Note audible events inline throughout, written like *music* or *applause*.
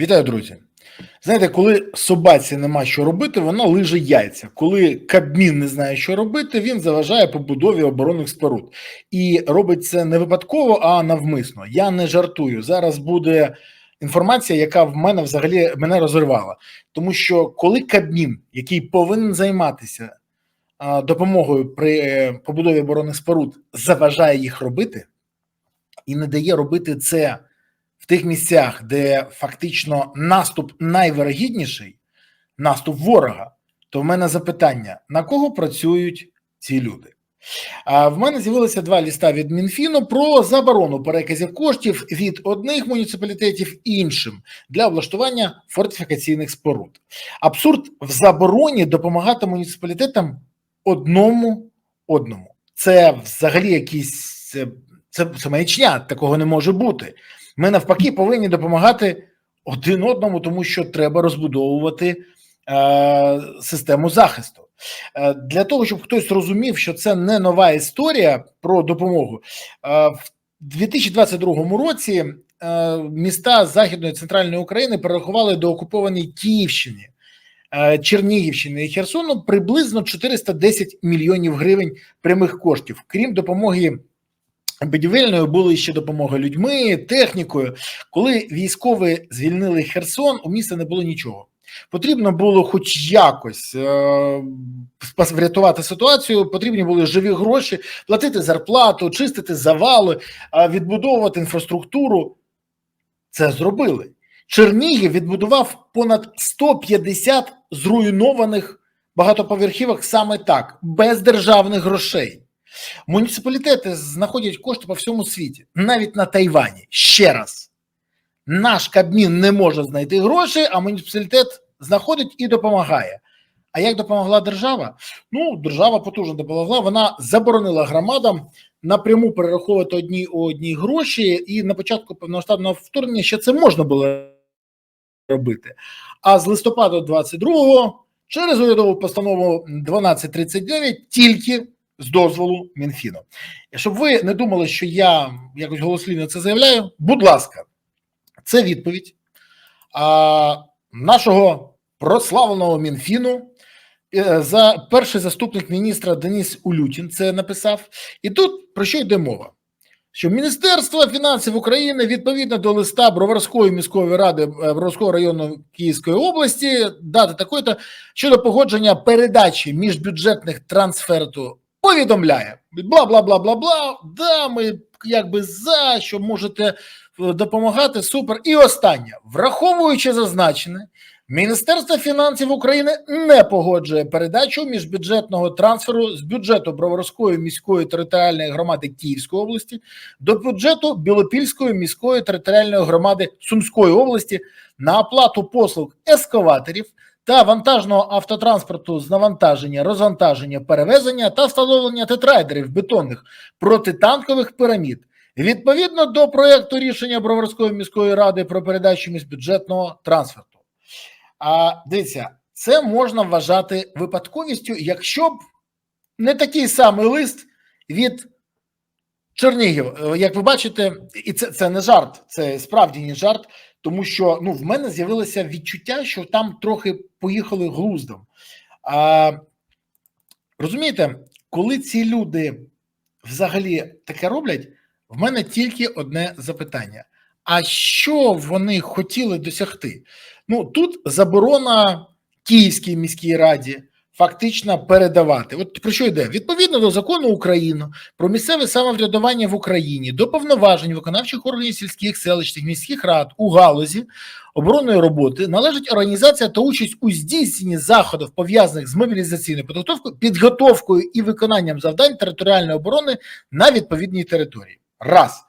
Вітаю, друзі. Знаєте, коли собаці нема що робити, вона лиже яйця. Коли Кабмін не знає, що робити, він заважає побудові оборонних споруд. І робить це не випадково, а навмисно. Я не жартую. Зараз буде інформація, яка в мене взагалі мене розірвала. Тому що коли Кабмін, який повинен займатися допомогою при е, побудові оборонних споруд, заважає їх робити і не дає робити це тих місцях, де фактично наступ найвирогідніший, наступ ворога, то в мене запитання: на кого працюють ці люди? А в мене з'явилися два ліста від Мінфіну про заборону переказів коштів від одних муніципалітетів іншим для облаштування фортифікаційних споруд. Абсурд в забороні допомагати муніципалітетам одному одному. Це взагалі якісь це, це, маячня, такого не може бути. Ми навпаки повинні допомагати один одному, тому що треба розбудовувати е, систему захисту. Е, для того, щоб хтось розумів, що це не нова історія про допомогу, е, в 2022 році е, міста Західної центральної України перерахували до окупованої Київщини, е, Чернігівщини і Херсону приблизно 410 мільйонів гривень прямих коштів, крім допомоги. Будівельною були ще допомога людьми, технікою. Коли військові звільнили Херсон, у міста не було нічого. Потрібно було, хоч якось е- врятувати ситуацію. Потрібні були живі гроші, платити зарплату, чистити завали, е відбудовувати інфраструктуру. Це зробили. Чернігів відбудував понад 150 зруйнованих багатоповерхівок саме так, без державних грошей. Муніципалітети знаходять кошти по всьому світі, навіть на Тайвані. Ще раз, наш Кабмін не може знайти гроші, а муніципалітет знаходить і допомагає. А як допомогла держава? Ну, держава потужно допомогла. Вона заборонила громадам напряму перераховувати одні у одні гроші, і на початку повноштабного вторгнення ще це можна було робити. А з листопада 22-го через урядову постанову 1239 тільки з дозволу Мінфіну. Щоб ви не думали, що я якось голослівно це заявляю, будь ласка, це відповідь а, нашого прославленого Мінфіну. е, За перший заступник міністра Деніс Улютін це написав. І тут про що йде мова? Що Міністерство фінансів України відповідно до листа Броварської міської ради е, Броварського району Київської області дати такої-то щодо погодження передачі міжбюджетних трансферту повідомляє бла бла бла бла бла. Да, ми якби за що можете е, допомагати. Супер. І останнє, враховуючи зазначене, Міністерство фінансів України не погоджує передачу міжбюджетного трансферу з бюджету Броварської міської територіальної громади Київської області до бюджету Білопільської міської територіальної громади Сумської області на оплату послуг ескаваторів та вантажного автотранспорту з навантаження, розвантаження, перевезення та встановлення тетрайдерів бетонних протитанкових пірамід. Відповідно до проекту рішення Броварської міської ради про передачу міжбюджетного трансферту. А дивіться, це можна вважати випадковістю, якщо б не такий самий лист від Чернігів. Е, Як ви бачите, і це, це не жарт, це справді не жарт, тому що ну, в мене з'явилося відчуття, що там трохи поїхали глуздом. А, Розумієте, коли ці люди взагалі таке роблять, в мене тільки одне запитання: а що вони хотіли досягти? Ну тут заборона Київській міській раді фактично передавати. От про що йде? Відповідно до закону України про місцеве самоврядування в Україні до повноважень виконавчих органів сільських селищних міських рад у галузі оборонної роботи належить організація та участь у здійсненні заходів пов'язаних з мобілізаційною підготовкою, підготовкою і виконанням завдань територіальної оборони на відповідній території. Раз.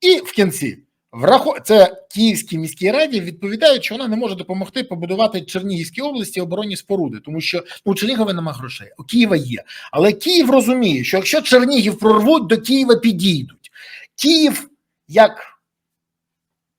І в кінці. Врахо... Це Київській міській раді відповідають, що вона не може допомогти побудувати Чернігівській області оборонні споруди, тому що у Чернігова немає грошей, у Києва є. Але Київ розуміє, що якщо Чернігів прорвуть, до Києва підійдуть. Київ, як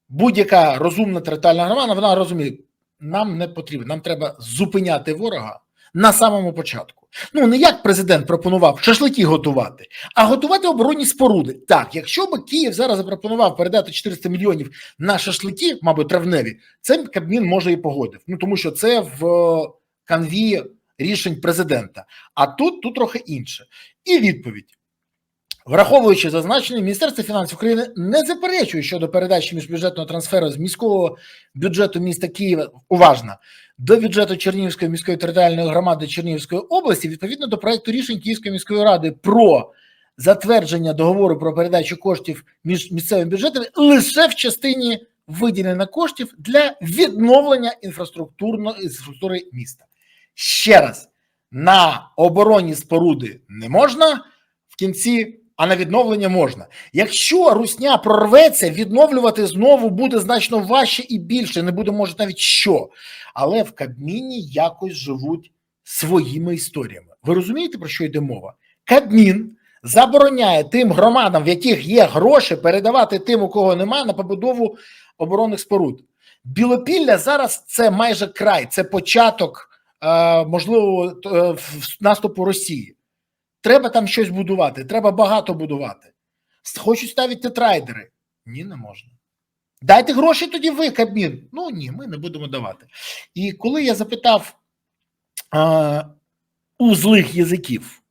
будь-яка розумна територіальна громада, вона розуміє, нам не потрібно, нам треба зупиняти ворога на самому початку. Ну не як президент пропонував шашлики готувати, а готувати оборонні споруди. Так, якщо б Київ зараз запропонував передати 400 мільйонів на шашлики, мабуть, травневі, це Кабмін може і погодив. Ну тому що це в е, канві рішень президента. А тут тут трохи інше. І відповідь. Враховуючи зазначене, Міністерство фінансів України не заперечує щодо передачі міжбюджетного трансферу з міського бюджету міста Києва уважно до бюджету Чернігівської міської територіальної громади Чернігівської області відповідно до проекту рішень Київської міської ради про затвердження договору про передачу коштів між місцевими бюджетами лише в частині виділення коштів для відновлення інфраструктурної інфраструктури міста. Ще раз на оборонні споруди не можна в кінці. А на відновлення можна. Якщо русня прорветься, відновлювати знову буде значно важче і більше. Не буде, може, навіть що. Але в Кабміні якось живуть своїми історіями. Ви розумієте, про що йде мова? Кабмін забороняє тим громадам, в яких є гроші, передавати тим, у кого немає, на побудову оборонних споруд. Білопілля зараз це майже край, це початок, е, можливо, е, наступу Росії. Треба там щось будувати, треба багато будувати. Хочуть ставити тетрайдери. Ні, не можна. Дайте гроші тоді ви, Кабмін. Ну ні, ми не будемо давати. І коли я запитав а, у злих язиків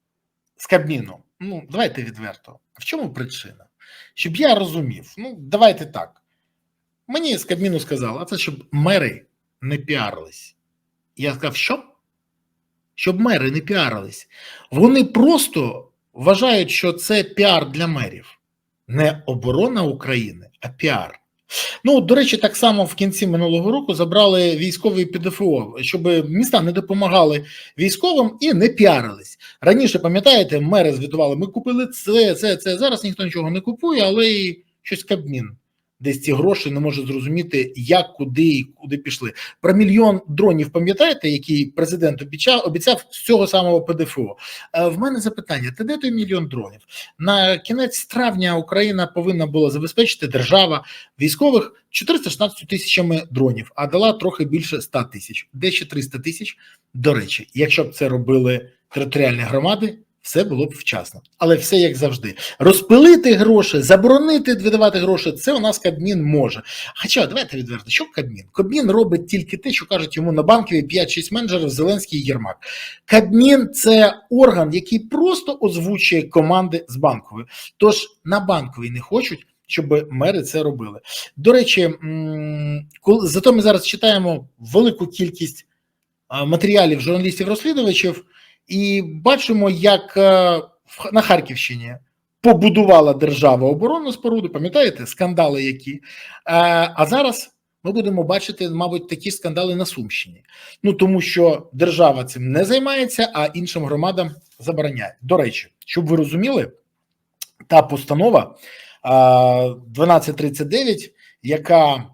з Кабміну, ну, давайте відверто, в чому причина? Щоб я розумів, ну, давайте так. Мені з Кабміну сказали, а це щоб мери не піарились. Я сказав, що? Щоб мери не піарились. Вони просто вважають, що це піар для мерів, не оборона України, а піар. Ну, до речі, так само в кінці минулого року забрали військовий ПДФО, щоб міста не допомагали військовим і не піарились. Раніше, пам'ятаєте, мери звітували, ми купили це, це, це. Зараз ніхто нічого не купує, але і щось Кабмін десь ці гроші не може зрозуміти, як, куди і куди пішли. Про мільйон дронів пам'ятаєте, який президент обіцяв обіцяв з цього самого ПДФО? Е, в мене запитання: ти де той мільйон дронів? На кінець травня Україна повинна була забезпечити держава військових 416 тисячами дронів, а дала трохи більше 100 тисяч. Де ще 300 тисяч? До речі, якщо б це робили територіальні громади все було б вчасно, але все як завжди. Розпилити гроші, заборонити видавати гроші. Це у нас Кабмін може. Хоча давайте відверто, що Кабмін? Кабмін робить тільки те, що кажуть йому на банкові 5-6 менеджерів Зеленський і Єрмак. Кабмін це орган, який просто озвучує команди з банкової. Тож на банковій не хочуть. Щоб мери це робили. До речі, зато ми зараз читаємо велику кількість матеріалів журналістів-розслідувачів, і бачимо, як е, на Харківщині побудувала держава оборонну споруду. Пам'ятаєте, скандали які? Е, а зараз ми будемо бачити, мабуть, такі скандали на Сумщині. Ну тому що держава цим не займається, а іншим громадам забороняє. До речі, щоб ви розуміли, та постанова 1239, е, яка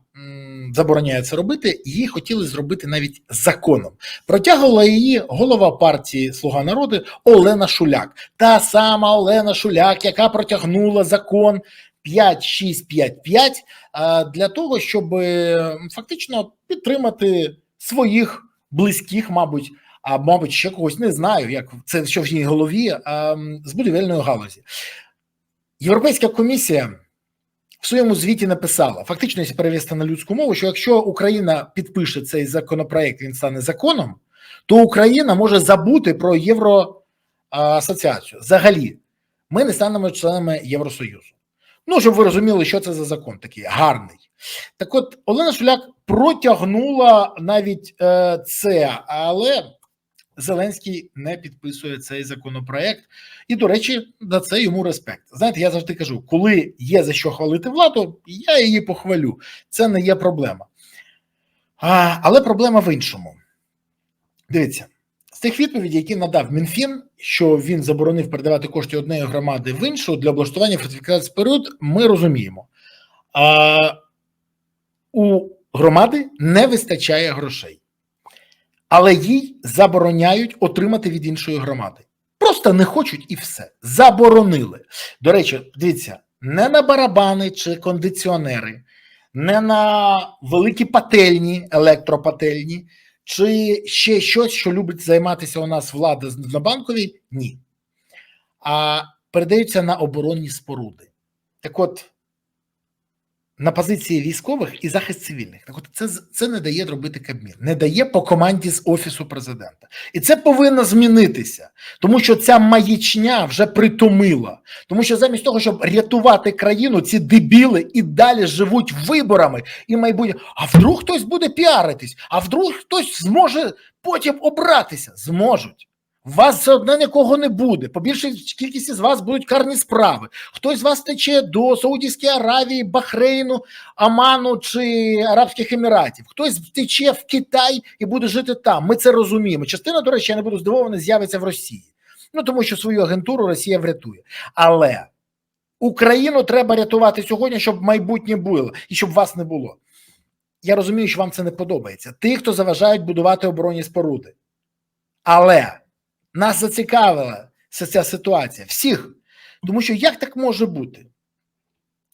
забороняє це робити, її хотіли зробити навіть законом. Протягувала її голова партії Слуга народу Олена Шуляк, та сама Олена Шуляк, яка протягнула закон 5655 для того, щоб фактично підтримати своїх близьких, мабуть. А мабуть, ще когось не знаю, як це що в її голові з будівельної галузі. Європейська комісія в своєму звіті написала фактично, якщо перевести на людську мову, що якщо Україна підпише цей законопроект, він стане законом, то Україна може забути про євроасоціацію. Взагалі, ми не станемо членами Євросоюзу. Ну, щоб ви розуміли, що це за закон такий гарний. Так от Олена Шуляк протягнула навіть е, це, але Зеленський не підписує цей законопроект, і до речі, за це йому респект. Знаєте, я завжди кажу, коли є за що хвалити владу, я її похвалю. Це не є проблема. А, Але проблема в іншому. Дивіться, з тих відповідей, які надав МінФін, що він заборонив передавати кошти однієї громади в іншу для облаштування фортифікації період, ми розуміємо. А, У громади не вистачає грошей але їй забороняють отримати від іншої громади. Просто не хочуть і все. Заборонили. До речі, дивіться, не на барабани чи кондиціонери, не на великі пательні, електропательні. чи ще щось, що любить займатися у нас влада на банковій? Ні. А передаються на оборонні споруди. Так от, на позиції військових і захист цивільних. Так от це, це не дає робити Кабмін, не дає по команді з Офісу президента. І це повинно змінитися, тому що ця маячня вже притомила. Тому що замість того, щоб рятувати країну, ці дебіли і далі живуть виборами і майбутнє. А вдруг хтось буде піаритись, а вдруг хтось зможе потім обратися. Зможуть. У вас все одно нікого не буде. По більшій кількості з вас будуть карні справи. Хтось з вас тече до Саудівської Аравії, Бахрейну, Аману чи Арабських Еміратів. Хтось втече в Китай і буде жити там. Ми це розуміємо. Частина, до речі, я не буду здивований, з'явиться в Росії. Ну тому що свою агентуру Росія врятує. Але Україну треба рятувати сьогодні, щоб майбутнє було і щоб вас не було. Я розумію, що вам це не подобається. Ті, хто заважають будувати оборонні споруди. Але нас зацікавила ця- ситуація всіх. Тому що як так може бути?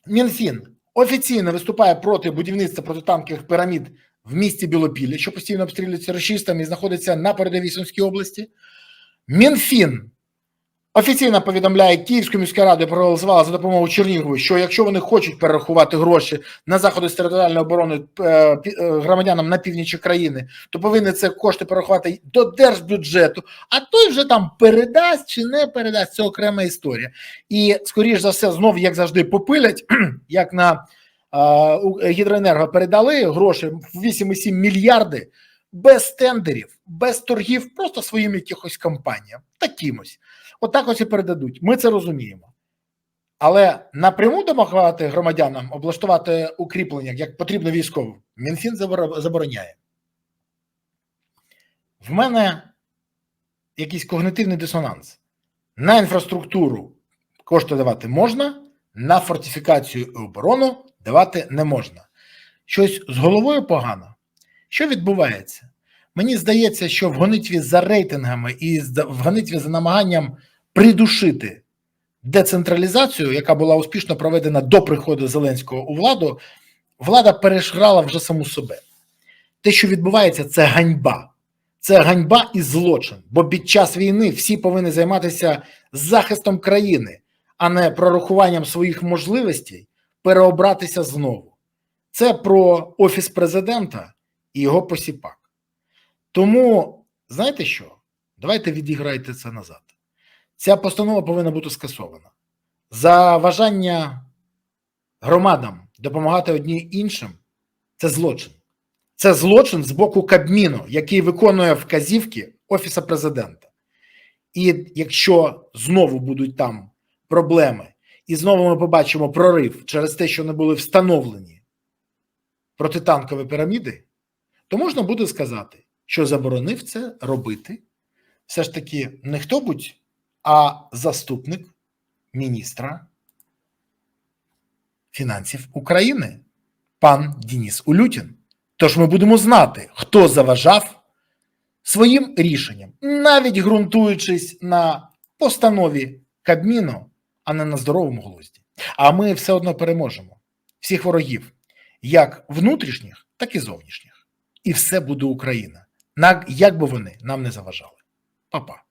Мінфін офіційно виступає проти будівництва протитанкових пірамід в місті Білопілля, що постійно обстрілюється рашистами і знаходиться на передовій Сумській області. Мінфін офіційно повідомляє Київську міську раду проголосувала за допомогою Чернігову, що якщо вони хочуть перерахувати гроші на заходи з територіальної оборони е, е, громадянам на північі країни, то повинні це кошти перерахувати до держбюджету, а той вже там передасть чи не передасть, це окрема історія. І скоріш за все, знов, як завжди, попилять, *clears throat* як на е, гідроенерго передали гроші в 8,7 мільярди без тендерів, без торгів, просто своїм якихось компаніям, такимось. Отак ось і передадуть. Ми це розуміємо. Але напряму допомагати громадянам облаштувати укріплення, як потрібно військовим, Мінфін забороняє. В мене якийсь когнитивний дисонанс. На інфраструктуру кошти давати можна, на фортифікацію і оборону давати не можна. Щось з головою погано. Що відбувається? Мені здається, що в гонитві за рейтингами і в гонитві за намаганням придушити децентралізацію, яка була успішно проведена до приходу Зеленського у владу, влада перешграла вже саму себе. Те, що відбувається, це ганьба. Це ганьба і злочин. Бо під час війни всі повинні займатися захистом країни, а не прорахуванням своїх можливостей переобратися знову. Це про офіс президента і його посіпак. Тому, знаєте що? Давайте відіграйте це назад. Ця постанова повинна бути скасована. За бажання громадам допомагати одні іншим це злочин. Це злочин з боку Кабміну, який виконує вказівки Офіса президента. І якщо знову будуть там проблеми, і знову ми побачимо прорив через те, що не були встановлені протитанкові піраміди, то можна буде сказати, що заборонив це робити все ж таки не хто-будь, а заступник міністра фінансів України, пан Дініс Улютін. Тож ми будемо знати, хто заважав своїм рішенням, навіть ґрунтуючись на постанові Кабміну, а не на здоровому глузді. А ми все одно переможемо всіх ворогів, як внутрішніх, так і зовнішніх. І все буде Україна, як би вони нам не заважали. Па-па.